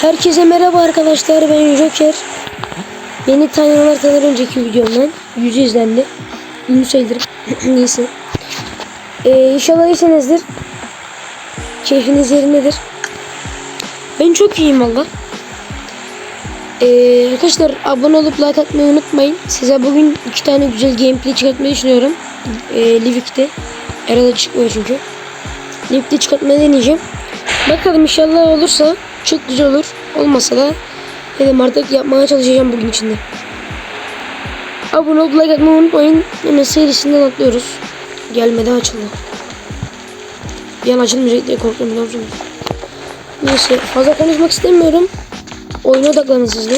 Herkese merhaba arkadaşlar ben Joker. Beni tanıyanlar tanır önceki videomdan. Yüzü izlendi. Ünlü sayılır. Neyse. Ee, inşallah iyisinizdir. Keyfiniz yerindedir. Ben çok iyiyim valla. Ee, arkadaşlar abone olup like atmayı unutmayın. Size bugün iki tane güzel gameplay çıkartmayı düşünüyorum. Ee, Livik'te. Arada çıkmıyor çünkü. Livik'te çıkartmayı deneyeceğim. Bakalım inşallah olursa çok güzel olur. Olmasa da dedim artık yapmaya çalışacağım bugün içinde. Abone olup like atmayı unutmayın. Hemen serisinden atlıyoruz. Gelmedi açıldı. Bir an açılmayacak diye korktum biliyor musunuz? Neyse fazla konuşmak istemiyorum. Oyuna odaklanın siz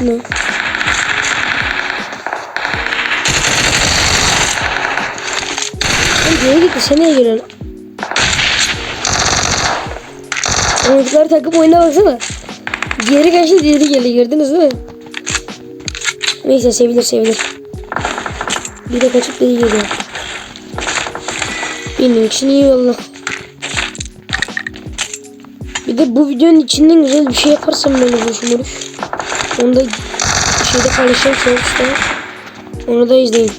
Oğlum geri gitti. Sen niye geliyorsun? Oyuncuları takıp oyuna baksana. Geri kaçtı geri geldi. Gördünüz mi? Neyse sevilir sevilir. Bir de kaçıp geri geliyor. Benim için iyi valla. Bir de bu videonun içinden güzel bir şey yaparsam böyle vuruş vuruş. Onu da şeyde paylaşacağım sonuçta. Onu da izleyin.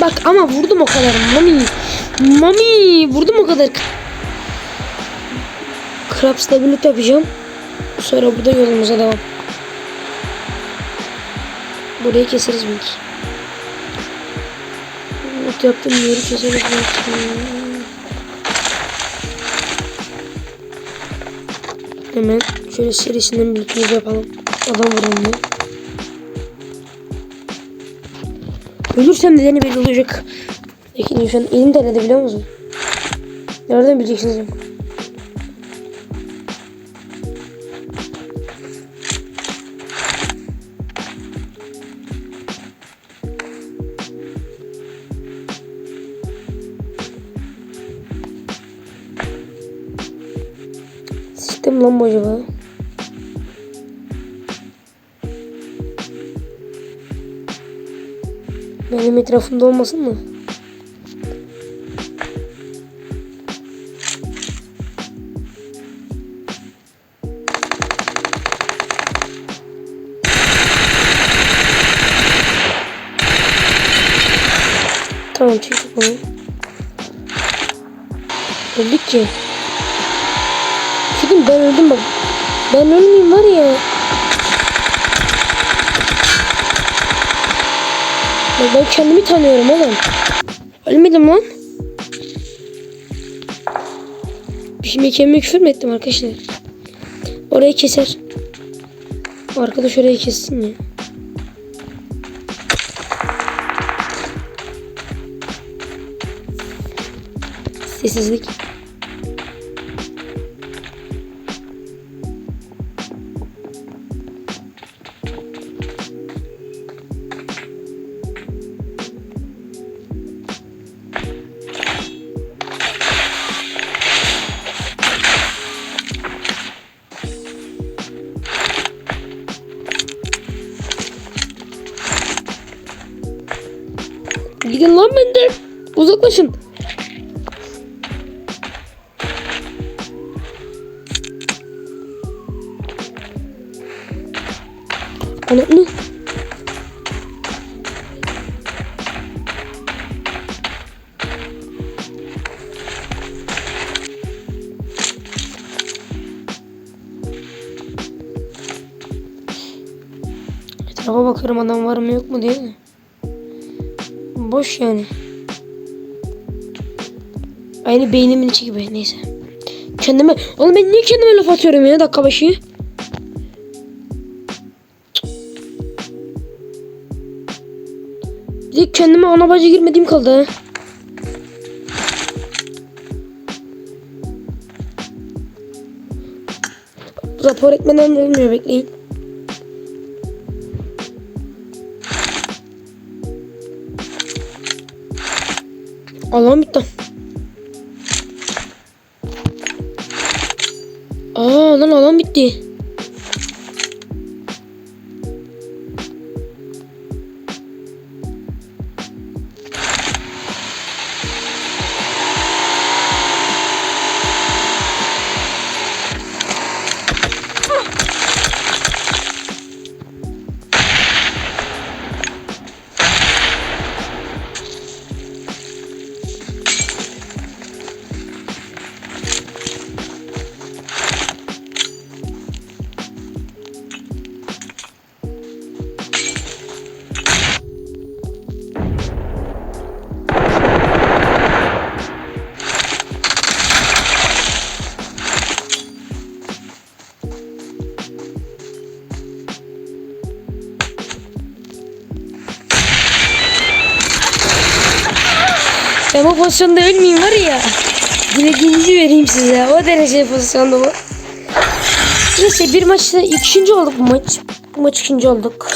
Bak ama vurdum o kadar. Mami. Mami. Vurdum o kadar. Krabs'la birlikte yapacağım. Sonra burada yolumuza devam. Burayı keseriz belki. Not yaptım yeri keseriz belki. Hemen şöyle serisinden birlikte yapalım. Adam diye. Ölürsem nedeni belli olacak. Peki şu an elim terledi biliyor musun? Nereden bileceksiniz? ya? Sistem lan bu acaba? Benim etrafımda olmasın mı? Tamam çektik bunu. Ben öldüm bak. Ben ölmeyeyim var ya. Ya ben kendimi tanıyorum oğlum. Ölmedim lan. Şimdi kendime küfür mü ettim arkadaşlar? Orayı keser. Arkadaş orayı kessin ya. Sessizlik. Benden. Uzaklaşın. Ananı. Etrafa bakıyorum adam var mı yok mu diye. Boş yani. Aynı beynimin içi gibi neyse. Kendime oğlum ben niye kendime laf atıyorum ya dakika başı? Bir de kendime ana bacı girmediğim kaldı. Rapor etmeden olmuyor bekleyin. Allah'ım bitti. Lan Ben bu pozisyonda ölmeyeyim var ya. Dilediğinizi vereyim size. O derece pozisyonda bu. Neyse bir maçta ikinci olduk bu maç. Bu maç ikinci olduk.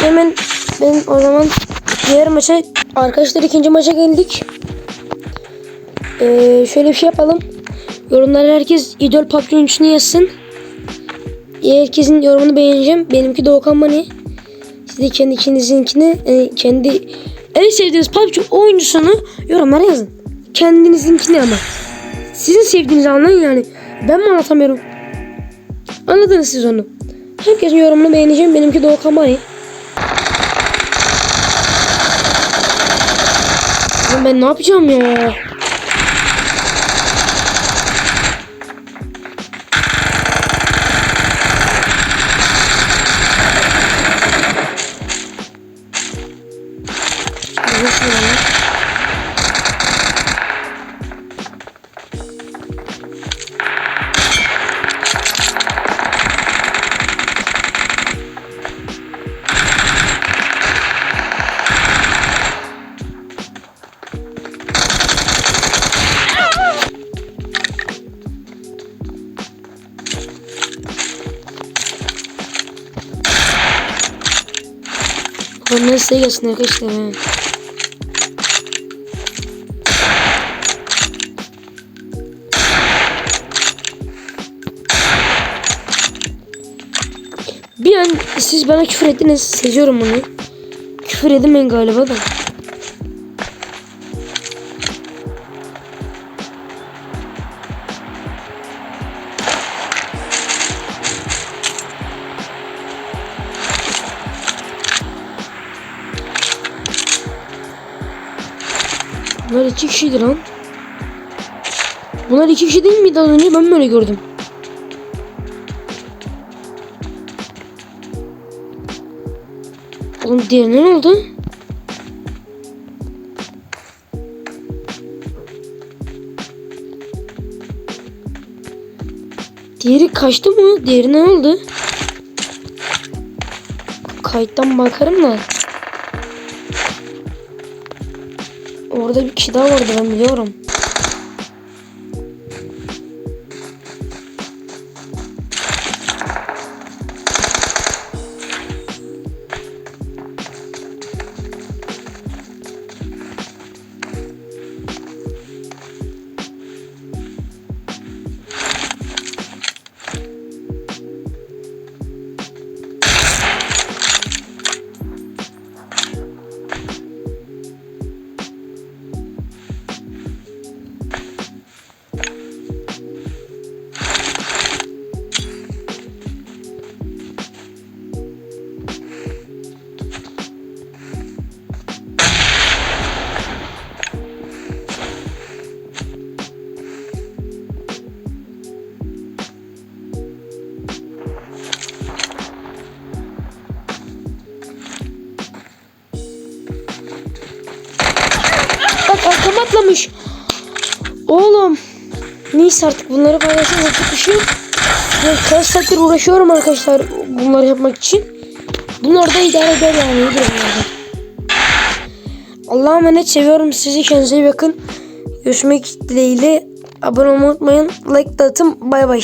Hemen ben o zaman diğer maça arkadaşlar ikinci maça geldik. Ee, şöyle bir şey yapalım. Yorumlara herkes idol PUBG oyuncusunu yazsın. Herkesin yorumunu beğeneceğim. Benimki Doğukan Mani. Siz de kendi ikinizinkini e, kendi en sevdiğiniz PUBG oyuncusunu yorumlara yazın. Kendinizinkini ama. Sizin sevdiğinizi anlayın yani. Ben mi anlatamıyorum? Anladınız siz onu. Herkesin yorumunu beğeneceğim. Benimki Doğukan. Lan ben ne yapacağım ya? Size gelsin arkadaşlar. ha. Bir an siz bana küfür ettiniz. Seziyorum bunu. Küfür edemeyin galiba da. Bunlar iki kişiydi lan. Bunlar iki kişi değil miydi az önce? Ben mi öyle gördüm? Oğlum diğerine ne oldu? Diğeri kaçtı mı? Diğeri ne oldu? Kayıttan bakarım da. Orada bir kişi daha vardı ben biliyorum. Atlamış. Oğlum. Neyse artık bunları paylaşınca çok bir şey kaç saattir uğraşıyorum arkadaşlar bunları yapmak için. Bunlar da idare eder yani. Allah'a emanet seviyorum sizi. Kendinize iyi bakın. Görüşmek dileğiyle. Abone olmayı unutmayın. Like de atın. Bay bay.